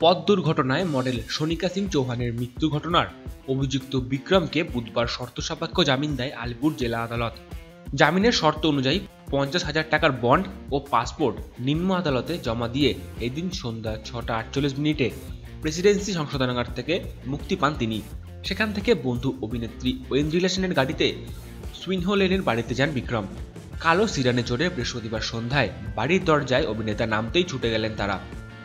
পথ দুর্ঘটনায় মডেল সোনিকা সিং চৌহানের মৃত্যু ঘটনার অভিযুক্ত বিক্রমকে বুধবার শর্ত সাপেক্ষ জামিন দেয় আলিপুর জেলা আদালত। জামিনের শর্ত অনুযায়ী পঞ্চাশ হাজার টাকার বন্ড ও পাসপোর্ট নিম্ন আদালতে জমা দিয়ে এদিন সন্ধ্যা ছটা আটচল্লিশ মিনিটে প্রেসিডেন্সি সংশোধনাগার থেকে মুক্তি পান তিনি। সেখান থেকে বন্ধু অভিনেত্রী ওয়েন্দ্রিলা সেনের গাড়িতে সুইনহো লেনের বাড়িতে যান বিক্রম। কালো সিরানে চড়ে বৃহস্পতিবার সন্ধ্যায় বাড়ির দরজায় অভিনেতা নামতেই ছুটে গেলেন তারা।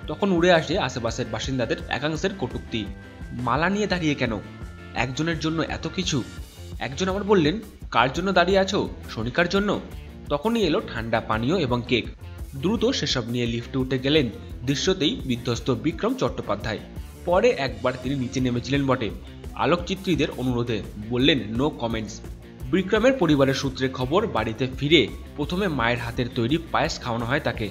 তখন উড়ে আসে আশেপাশের বাসিন্দাদের একাংশের কটূক্তি। মালা নিয়ে দাঁড়িয়ে কেন? একজনের জন্য এত কিছু। একজন আবার বললেন, কার জন্য দাঁড়িয়ে আছো? শনিকার জন্য? তখনই এলো ঠান্ডা পানীয় এবং কেক। দ্রুত সেসব নিয়ে লিফটে উঠে গেলেন দৃশ্যতেই বিধ্বস্ত বিক্রম চট্টোপাধ্যায়। পরে একবার তিনি নিচে নেমেছিলেন বটে আলোকচিত্রীদের অনুরোধে। বললেন, নো কমেন্টস। বিক্রমের পরিবারের সূত্রে খবর, বাড়িতে ফিরে প্রথমে মায়ের হাতের তৈরি পায়েস খাওয়ানো হয় তাকে।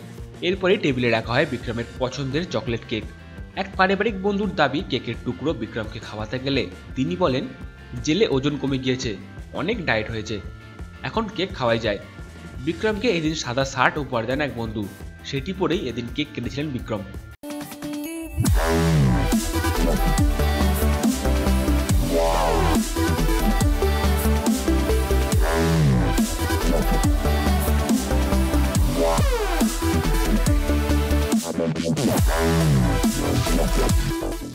এরপরে টেবিলে রাখা হয় বিক্রমের পছন্দের চকলেট কেক। এক পারিবারিক বন্ধুর দাবি কেকের টুকরো বিক্রমকে খাওয়াতে গেলে তিনি বলেন, জেলে ওজন কমে গিয়েছে, অনেক ডায়েট হয়েছে, এখন কেক খাওয়াই যায়। বিক্রমকে এদিন সাদা শার্ট উপহার দেন এক বন্ধু, সেটি পরেই এদিন কেক কেটেছিলেন বিক্রম। Thank you.